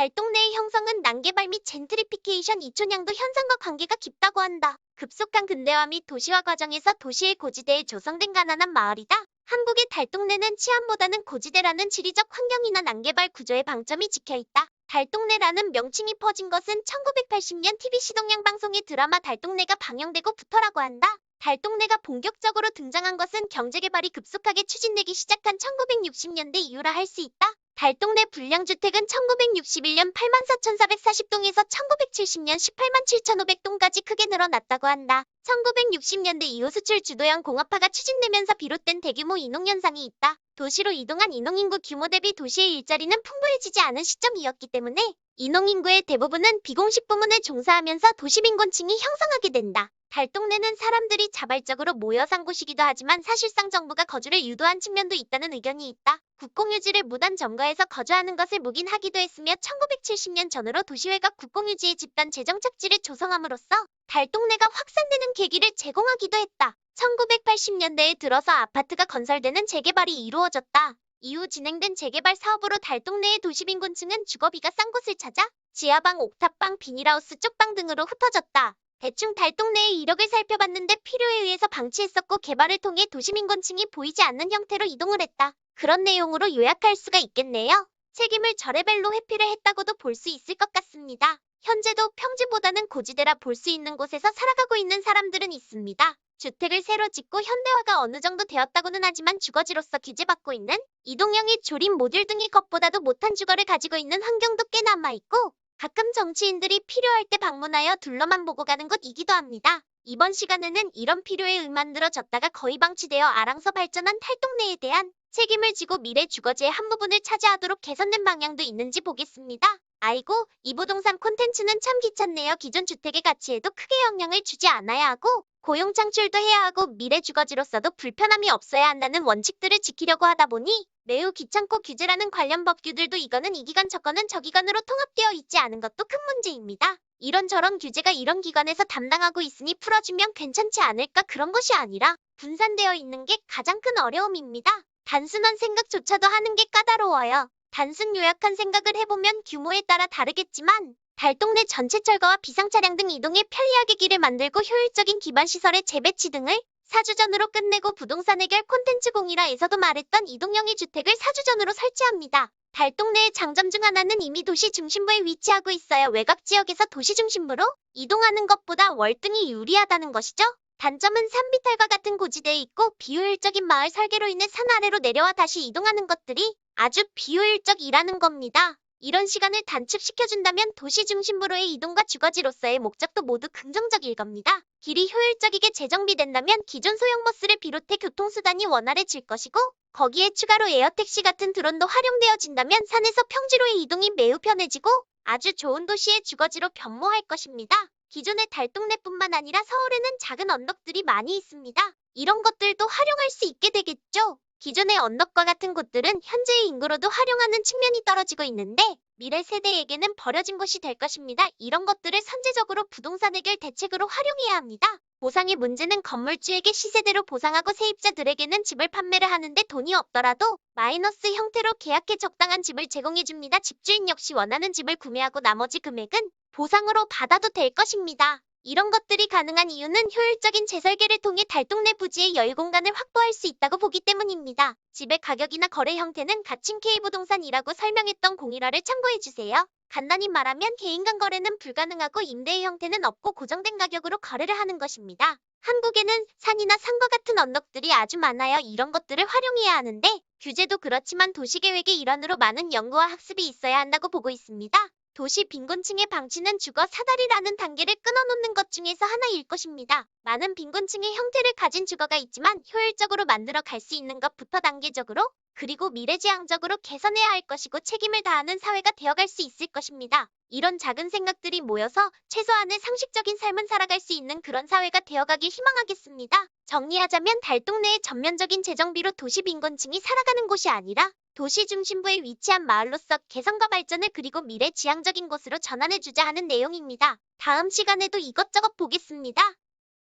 달동네의 형성은 난개발 및 젠트리피케이션 이촌양도 현상과 관계가 깊다고 한다. 급속한 근대화 및 도시화 과정에서 도시의 고지대에 조성된 가난한 마을이다. 한국의 달동네는 치안보다는 고지대라는 지리적 환경이나 난개발 구조의 방점이 찍혀있다. 달동네라는 명칭이 퍼진 것은 1980년 TV 시동양 방송의 드라마 달동네가 방영되고 부터라고 한다. 달동네가 본격적으로 등장한 것은 경제개발이 급속하게 추진되기 시작한 1960년대 이후라 할 수 있다. 달동네 불량주택은 1961년 84,440동에서 1970년 18만 7,500동까지 크게 늘어났다고 한다. 1960년대 이후 수출 주도형 공업화가 추진되면서 비롯된 대규모 인홍현상이 있다. 도시로 이동한 인홍인구 규모 대비 도시의 일자리는 풍부해지지 않은 시점이었기 때문에 인홍인구의 대부분은 비공식 부문에 종사하면서 도시빈곤층이 형성하게 된다. 달동네는 사람들이 자발적으로 모여 산 곳이기도 하지만 사실상 정부가 거주를 유도한 측면도 있다는 의견이 있다. 국공유지를 무단 점거해서 거주하는 것을 묵인하기도 했으며 1970년 전후로 도시회가 국공유지의 집단 재정 착지를 조성함으로써 달동네가 확산되는 계기를 제공하기도 했다. 1980년대에 들어서 아파트가 건설되는 재개발이 이루어졌다. 이후 진행된 재개발 사업으로 달동네의 도시빈곤층은 주거비가 싼 곳을 찾아 지하방, 옥탑방, 비닐하우스, 쪽방 등으로 흩어졌다. 대충 달동네의 이력을 살펴봤는데 필요에 의해서 방치했었고 개발을 통해 도시민곤층이 보이지 않는 형태로 이동을 했다. 그런 내용으로 요약할 수가 있겠네요. 책임을 절레벨로 회피를 했다고도 볼 수 있을 것 같습니다. 현재도 평지보다는 고지대라 볼 수 있는 곳에서 살아가고 있는 사람들은 있습니다. 주택을 새로 짓고 현대화가 어느 정도 되었다고는 하지만 주거지로서 규제받고 있는 이동형의 조립 모듈 등의 것보다도 못한 주거를 가지고 있는 환경도 꽤 남아있고 가끔 정치인들이 필요할 때 방문하여 둘러만 보고 가는 곳이기도 합니다. 이번 시간에는 이런 필요에 의만들어졌다가 거의 방치되어 아랑서 발전한 탈동네에 대한 책임을 지고 미래 주거지의 한 부분을 차지하도록 개선된 방향도 있는지 보겠습니다. 아이고, 이 부동산 콘텐츠는 참 귀찮네요. 기존 주택의 가치에도 크게 영향을 주지 않아야 하고 고용 창출도 해야 하고 미래 주거지로서도 불편함이 없어야 한다는 원칙들을 지키려고 하다 보니 매우 귀찮고 규제라는 관련 법규들도 이거는 이 기관 저거는 저 기관으로 통합되어 있지 않은 것도 큰 문제입니다. 이런저런 규제가 이런 기관에서 담당하고 있으니 풀어주면 괜찮지 않을까 그런 것이 아니라 분산되어 있는 게 가장 큰 어려움입니다. 단순한 생각조차도 하는 게 까다로워요. 단순 요약한 생각을 해보면 규모에 따라 다르겠지만 달동네 전체 철거와 비상차량 등 이동에 편리하게 길을 만들고 효율적인 기반시설의 재배치 등을 사주전으로 끝내고 부동산 해결 콘텐츠 공이라에서도 말했던 이동형의 주택을 사주전으로 설치합니다. 달동네의 장점 중 하나는 이미 도시 중심부에 위치하고 있어야 외곽 지역에서 도시 중심부로 이동하는 것보다 월등히 유리하다는 것이죠. 단점은 산비탈과 같은 고지대에 있고 비효율적인 마을 설계로 인해 산 아래로 내려와 다시 이동하는 것들이 아주 비효율적이라는 겁니다. 이런 시간을 단축시켜준다면 도시 중심부로의 이동과 주거지로서의 목적도 모두 긍정적일 겁니다. 길이 효율적이게 재정비된다면 기존 소형버스를 비롯해 교통수단이 원활해질 것이고 거기에 추가로 에어택시 같은 드론도 활용되어진다면 산에서 평지로의 이동이 매우 편해지고 아주 좋은 도시의 주거지로 변모할 것입니다. 기존의 달동네뿐만 아니라 서울에는 작은 언덕들이 많이 있습니다. 이런 것들도 활용할 수 있게 되겠죠. 기존의 언덕과 같은 곳들은 현재의 인구로도 활용하는 측면이 떨어지고 있는데 미래 세대에게는 버려진 곳이 될 것입니다. 이런 것들을 선제적으로 부동산 해결 대책으로 활용해야 합니다. 보상의 문제는 건물주에게 시세대로 보상하고 세입자들에게는 집을 판매를 하는데 돈이 없더라도 마이너스 형태로 계약해 적당한 집을 제공해줍니다. 집주인 역시 원하는 집을 구매하고 나머지 금액은 보상으로 받아도 될 것입니다. 이런 것들이 가능한 이유는 효율적인 재설계를 통해 달동네 부지의 여유 공간을 확보할 수 있다고 보기 때문입니다. 집의 가격이나 거래 형태는 가칭 K부동산이라고 설명했던 공일화를 참고해주세요. 간단히 말하면 개인 간 거래는 불가능하고 임대의 형태는 없고 고정된 가격으로 거래를 하는 것입니다. 한국에는 산이나 산과 같은 언덕들이 아주 많아요. 이런 것들을 활용해야 하는데 규제도 그렇지만 도시계획의 일환으로 많은 연구와 학습이 있어야 한다고 보고 있습니다. 도시 빈곤층의 방치는 주거 사다리라는 단계를 끊어놓는 것 중에서 하나일 것입니다. 많은 빈곤층의 형태를 가진 주거가 있지만 효율적으로 만들어 갈 수 있는 것부터 단계적으로 그리고 미래지향적으로 개선해야 할 것이고 책임을 다하는 사회가 되어갈 수 있을 것입니다. 이런 작은 생각들이 모여서 최소한의 상식적인 삶은 살아갈 수 있는 그런 사회가 되어가길 희망하겠습니다. 정리하자면 달동네의 전면적인 재정비로 도시 빈곤층이 살아가는 곳이 아니라 도시 중심부에 위치한 마을로서 개선과 발전을 그리고 미래 지향적인 곳으로 전환해주자 하는 내용입니다. 다음 시간에도 이것저것 보겠습니다.